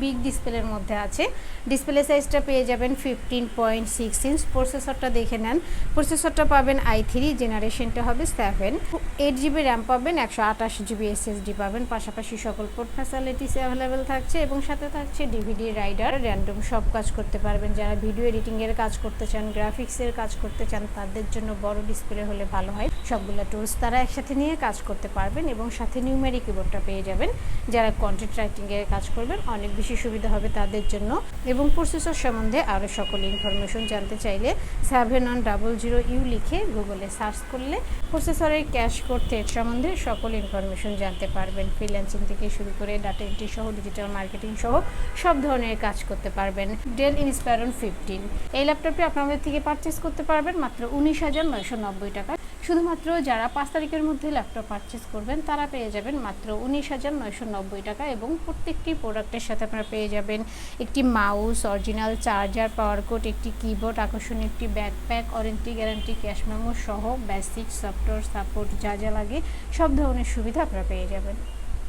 Big ডিসপ্লের মধ্যে আছে। ডিসপ্লে সাইজটা পেয়ে যাবেন ফিফটিন পয়েন্ট সিক্স ইঞ্চ প্রসেসরটা দেখে নেন। প্রসেসরটা পাবেন আই থ্রি জেনারেশনটা হবে সেভেন এইট জিবি র্যাম পাবেন, একশো আঠাশ জিবি এসএসডি পাবেন। পাশাপাশি সকল পোর্ট ফ্যাসিলিটিস অ্যাভেলেবেল থাকছে এবং সাথে থাকছে ডিভিডি রাইডার র্যান্ডম সব কাজ করতে পারবেন। যারা ভিডিও এডিটিংয়ের কাজ করতে চান গ্রাফিক্সের কাজ করতে চান, তাদের জন্য বড় ডিসপ্লে হলে ভালো হয়। সবগুলো টুলস তারা একসাথে নিয়ে কাজ করতে পারবেন এবং সাথে নিউমেরিক কিবোর্ডটা পেয়ে যাবেন। যারা কন্টেন্ট রাইটিংয়ের কাজ করবেন অনেক বেশি সুবিধা হবে তাদের জন্য। এবং প্রসেসর সম্বন্ধে আরও সকল ইনফরমেশন জানতে চাইলে seven one double zero U লিখে গুগলে সার্চ করলে প্রসেসরের ক্যাশ থ্রেড সম্বন্ধে সকল ইনফরমেশন জানতে পারবেন। ফ্রিল্যান্সিং থেকে শুরু করে ডাটা এন্ট্রি সহ ডিজিটাল মার্কেটিং সহ সব ধরনের কাজ করতে পারবেন। ডেল ইনস্পায়রন ফিফটিন এই ল্যাপটপটি আপনাদের থেকে পারচেস করতে পারবেন মাত্র উনিশ হাজার নয়শো নব্বই টাকা শুধুমাত্র যারা পাঁচ তারিখের মধ্যে ল্যাপটপ পারচেস করবেন, তারা পেয়ে যাবেন মাত্র উনিশ হাজার নয়শো নব্বই টাকা এবং প্রত্যেকটি প্রোডাক্টের সাথে আপনারা পেয়ে যাবেন একটি mouse original charger power cord একটি কিবোর্ড আকর্ষণীয় একটি backpack warranty guarantee cash memo সহ বেসিক সফটওয়্যার সাপোর্ট যা যা লাগে, সব ধরনের সুবিধা আপনারা পেয়ে যাবেন।